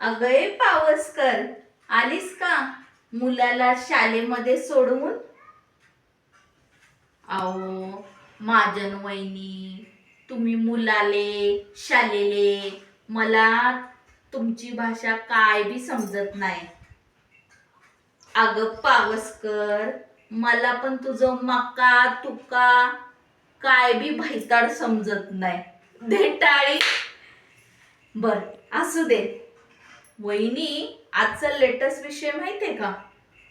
अगय पावसकर आलीस का मुलाला शाळेमध्ये सोडवून? अहो माझन वहिनी तुम्ही मुलाले शालेले मला तुमची भाषा काय बी समजत नाही. अगं पावसकर मला पण तुझं मका तुका काय बी भैताड समजत नाही. दे बर असू दे. वहिनी आजचा लेटेस्ट विषय माहितीये का?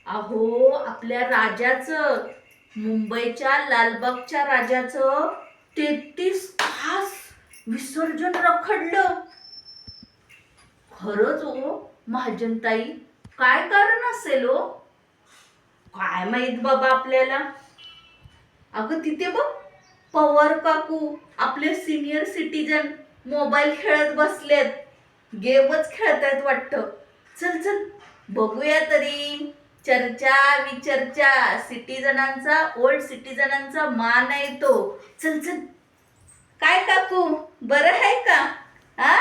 अहो आपल्या राजाचं मुंबईच्या लालबागच्या राजाचं तेहतीस तास विसर्जन रखडलं. खरंच हो महाजनताई काय कारण असेल ओ काय माहीत बाबा आपल्याला? अगं तिथे बघ पवार काकू आपले सिनियर सिटीजन मोबाईल खेळत बसलेत. गेमच खेळतायत वाटतं. चल चल बघूया तरी. चर्चा विचर्चा. सिटीजनांचा ओल्ड सिटीजनांचा मान आहे तो. चल चल. काय काकू? बरं आहे का? हा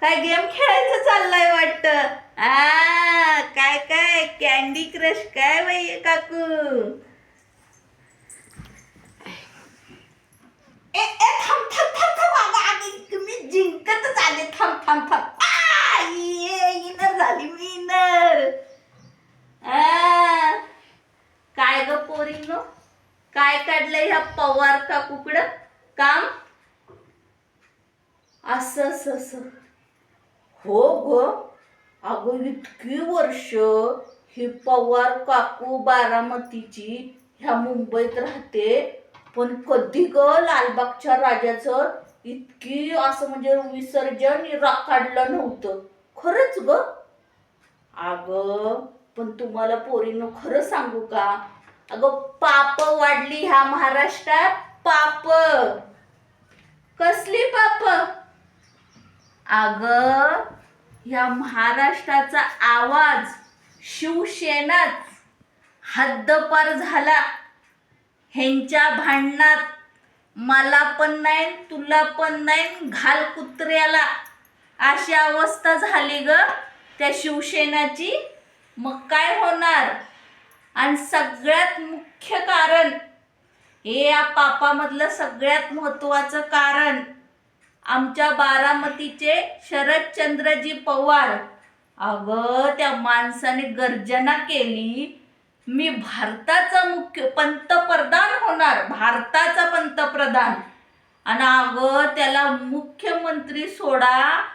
काय गेम खेळायचं चाललंय वाटतं? आ काय काय? कॅन्डी क्रश काय बाई काकू? ए ए थांब थांब थांब थांब. अगं तुम्ही जिंकतच आले. थांब थांब थांब. विनर झाली मी काय ग पोरीनो? काय काढलंय ह्या पवार का कुकड काम? असं असं असं. हो ग अगो इतकी वर्ष ही पवार काकू बारामतीची ह्या मुंबईत राहते पण कधी ग लालबागच्या राजाचं इतकी असं म्हणजे विसर्जन काढलं नव्हतं. खरंच ग? अगं पण तुम्हाला पोरीनं खरं सांगू का? अगं पाप वाढली ह्या महाराष्ट्रात. पाप. कसली पाप? अग ह्या महाराष्ट्राचा आवाज शिवसेनाच हद्दपार झाला. ह्यांच्या भांडणात मला पण नाही तुला पण नाही घाल कुत्र्याला. अशी अवस्था झाली ग. त्या शिवसेनाची. मग काय होणार? आणि सगळ्यात मुख्य कारण हे या पापामधलं सगळ्यात महत्वाचं कारण आमच्या बारामतीचे शरदचंद्रजी पवार. अगं त्या माणसाने गर्जना केली. मी भारताचा मुख्य पंतप्रधान होणार भारताचा पंतप्रधान. आणि अगं त्याला मुख्यमंत्री सोडा.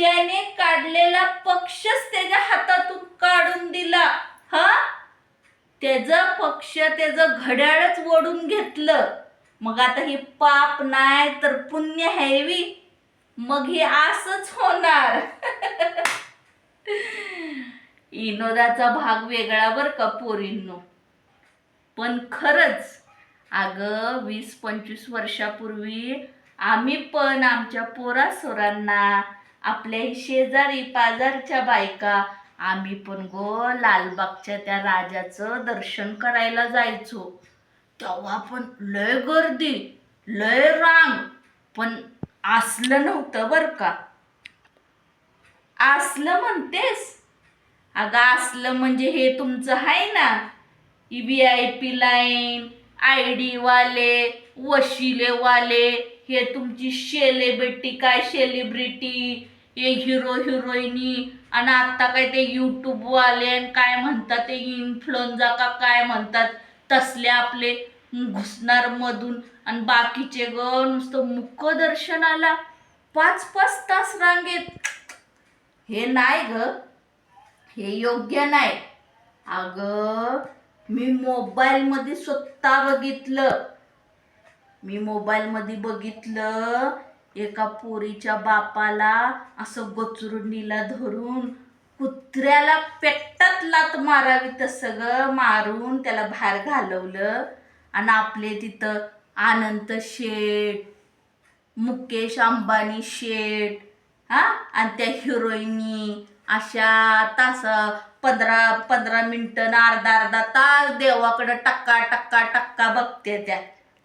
त्याने काढलेला पक्षच त्याच्या हातातून काढून दिला. हा? त्याचं पक्ष त्याचं घड्याळच ओढून घेतलं. मग आता हे पाप नाही तर पुण्य हैवी मग हे असंच होणार. इनोदाचा भाग वेगळा बर का पोरींनो. पण खरंच अगं वीस पंचवीस वर्षापूर्वी आम्ही पण आमच्या पोरासोरांना आपल्या शेजारी पाजारच्या बायका. आम्ही पण गो लालबागच्या त्या राजाचं दर्शन करायला जायचो. तेव्हा पण लय गर्दी लय रांग पण असलं नव्हतं बरं का. असलं म्हणतेस? अगं असलं म्हणजे हे तुमचं आहे ना? E V I P line I डीवाले वशिलेवाले हे तुमची सेलिब्रिटी काय सेलिब्रिटी हे हिरो हिरोईनी आणि आता काय ते यूट्यूबवाले आणि काय म्हणतात ते इन्फ्लुएन्झा का काय म्हणतात तसले आपले घुसणार मधून. आणि बाकीचे ग नुसतं मुख दर्शनाला पाच पाच तास रांगेत. हे नाही ग. हे योग्य नाही. अगं मी मोबाईलमध्ये स्वतः बघितलं. मी मोबाईलमध्ये बघितलं एका पोरीच्या बापाला असं गचुरुंडीला धरून कुत्र्याला पेट्टात लात मारावी तसं सगळं मारून त्याला बाहेर घालवलं. आणि आपले तिथं आनंद शेठ मुकेश अंबानी शेठ हा? आणि त्या हिरोईनी अशा तास पंधरा पंधरा मिनिटं अर्धा अर्धा तास देवाकडं टक्का टक्का टक्का बघते त्या.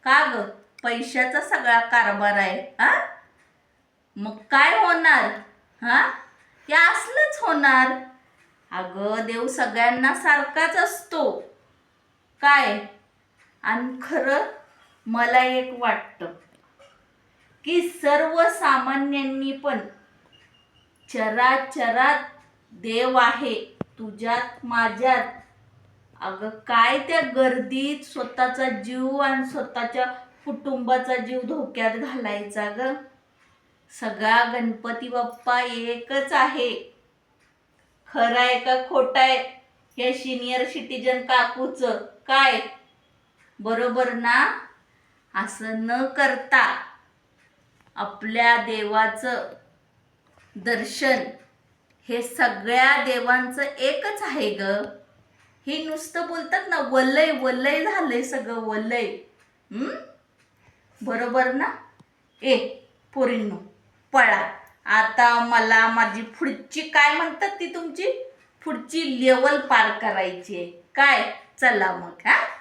का ग? पैशाचा सगळा कारभार आहे हा? मग काय होणार? हा? ते असलंच होणार. अगं देव सगळ्यांना सारखाच असतो. काय? आणि खरं मला एक वाटतं की सर्वसामान्यांनी पण चराचरात देव आहे तुझ्यात माझ्यात. अगं काय त्या गर्दीत स्वतःचा जीव आणि स्वतःच्या कुटुंबाचा जीव धोक्यात घालायचा ग. सगळा गणपती बाप्पा एकच आहे. खरं आहे का खोटं आहे? हे सिनियर सिटीजन काकूच. काय? बरोबर ना? असं न करता आपल्या देवाचं दर्शन हे सगळ्या देवांचं एकच आहे ग. हे नुसतं बोलतात ना वलय वलय झालंय सगळं वलय. बरोबर ना? ए पोरींनो पळा. आता मला माझी पुढची काय म्हणतात ती तुमची? पुढची लेवल पार करायची आहे. काय? चला मग हा?